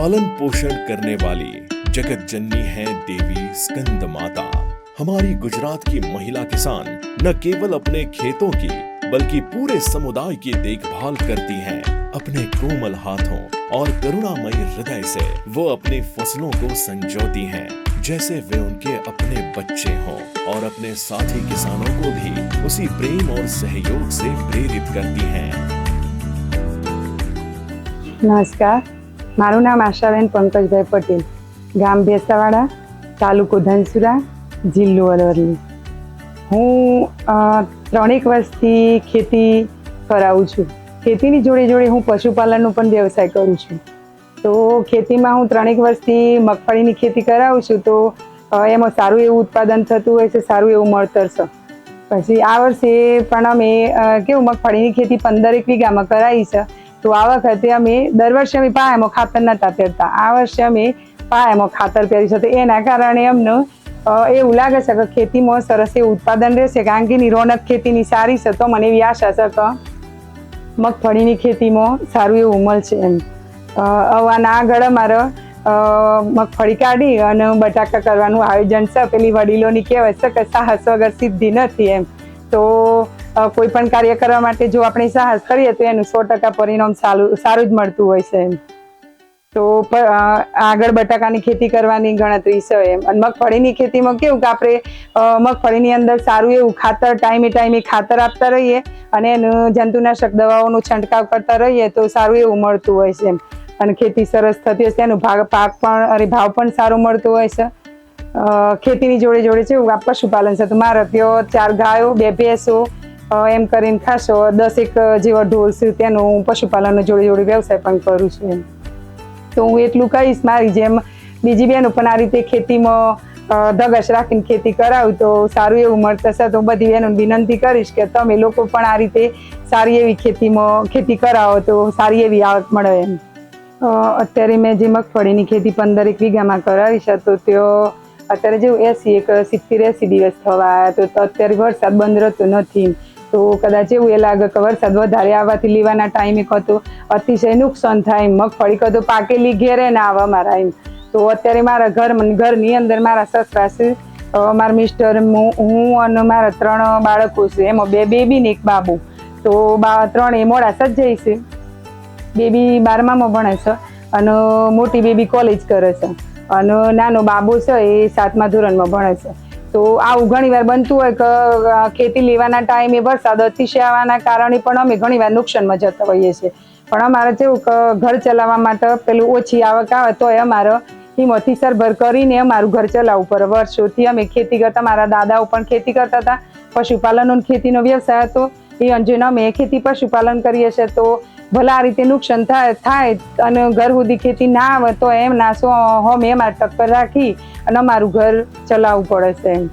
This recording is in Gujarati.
पालन पोषण करने वाली जगत जननी है देवी स्कंद माता हमारी गुजरात की महिला किसान न केवल अपने खेतों की बल्कि पूरे समुदाय की देखभाल करती हैं। अपने कोमल हाथों और करुणामयी हृदय से वो अपनी फ़सलों को संजोती हैं, जैसे वे उनके अपने बच्चे हों और अपने साथी किसानों को भी उसी प्रेम और सहयोग से प्रेरित करती हैं। नमस्कार મારું નામ આશાબેન પંકજભાઈ પટેલ, ગામ ભેસાવાડા, તાલુકો ધનસુરા, જિલ્લો અરવલ્લી. હું ત્રણેક વર્ષથી ખેતી કરાવું છું. ખેતીની જોડે જોડે હું પશુપાલનનો પણ વ્યવસાય કરું છું. તો ખેતીમાં હું ત્રણેક વર્ષથી મગફળીની ખેતી કરાવું છું તો એમાં સારું એવું ઉત્પાદન થતું હોય છે, સારું એવું મળતર છે. પછી આ વર્ષે પણ અમે કેવું મગફળીની ખેતી પંદરેક વીઘામાં કરાવી છે. તો આ વખતે અમે દર વર્ષે અમે પાયામાં ખાતર નતા પહેરતા. આ વર્ષે અમે પાયામાં ખાતર પહેર્યું છે. એના કારણે અમને એવું લાગે છે કે ખેતીમાં સરસ એવું ઉત્પાદન રહેશે કારણ કે એની રોનક ખેતીની સારી છે તો મને એવી આશા છે કે મગફળીની ખેતીમાં સારું એવું મળશે એમ. હવાના આગળ અમારે મગફળી કાઢી અને બટાકા કરવાનું આયોજન છે. પેલી વડીલોની કહેવત છે કે સાહસ વગર સિદ્ધિ નથી એમ. તો કોઈ પણ કાર્ય કરવા માટે જો આપણે સાહસ કરીએ તો એનું સો ટકા પરિણામ સારું સારું જ મળતું હોય છે એમ. તો આગળ બટાકાની ખેતી કરવાની ગણતરી છે એમ. અને મગફળીની ખેતીમાં કેવું કે આપણે મગફળીની અંદર સારું એવું ખાતર, ટાઈમે ટાઈમે ખાતર આપતા રહીએ અને એનું જંતુનાશક દવાઓનો છંટકાવ કરતા રહીએ તો સારું એવું મળતું હોય છે એમ. અને ખેતી સરસ થતી છે એનો ભાગ, પાક પણ, અરે ભાવ પણ સારો મળતો હોય છે. ખેતીની જોડે જોડે છે પશુપાલન છે. તો મારે ચાર ગાયો, બે ભેંસો એમ કરીને ખાસો એક જેવા ઢોલ છે તેનો હું પશુપાલનનો જોડે જોડે વ્યવસાય પણ કરું છું તો હું એટલું કહીશ, મારી જેમ બીજી બહેનો પણ આ રીતે ખેતીમાં ધગશ રાખીને ખેતી કરાવું તો સારું એવું મળશે તો બધી બહેનોને વિનંતી કરીશ કે તમે લોકો પણ આ રીતે સારી એવી ખેતીમાં ખેતી કરાવો તો સારી એવી આવક મળે એમ. અત્યારે મેં જે મગફળીની ખેતી પંદરેક વીઘામાં કરાવી છે, તો તેઓ અત્યારે જેવું એસી એક સિત્તેર એસી દિવસ થવા આવ્યા. તો અત્યારે વરસાદ બંધ રહેતો નથી તો કદાચ એવું એ લાગે કે વરસાદ વધારે આવવાથી લેવાના ટાઈમે હતો અતિશય નુકસાન થાય મગફળી કતો પાકેલી ઘેરે ના આવે મારા એમ. તો અત્યારે મારા ઘર ઘરની અંદર મારા સસરા છે. મારા મિસ્ટર હું હું અને મારા ત્રણ બાળકો છે. એમાં બે બેબી ને એક બાબુ. તો બા, ત્રણ એ મોડા સજ્જાઈ છે. બેબી બારમામાં ભણે છે અને મોટી બેબી કોલેજ કરે છે. અને નાનો બાબુ છે એ સાતમા ધોરણમાં ભણે છે. તો આવું ઘણીવાર બનતું હોય કે ખેતી લેવાના ટાઈમે વરસાદ અતિશય આવવાના કારણે પણ અમે ઘણીવાર નુકસાનમાં જતા હોઈએ છીએ. પણ અમારે કેવું કે ઘર ચલાવવા માટે પેલું ઓછી આવક આવે તોય અમારે હિંમતથી સરભર કરીને અમારું ઘર ચલાવવું પડે. વર્ષોથી અમે ખેતી કરતા, મારા દાદાઓ પણ ખેતી કરતા હતા. પશુપાલનનો ખેતીનો વ્યવસાય હતો. એ અંજેને અમે ખેતી પશુપાલન કરીએ છીએ. તો ભલે આ રીતે નુકસાન થાય અને ઘર સુધી ખેતી ના આવે તો એમ નાસો હમ એમાં ટક્કર રાખી અને અમારું ઘર ચલાવવું પડે છે. એમ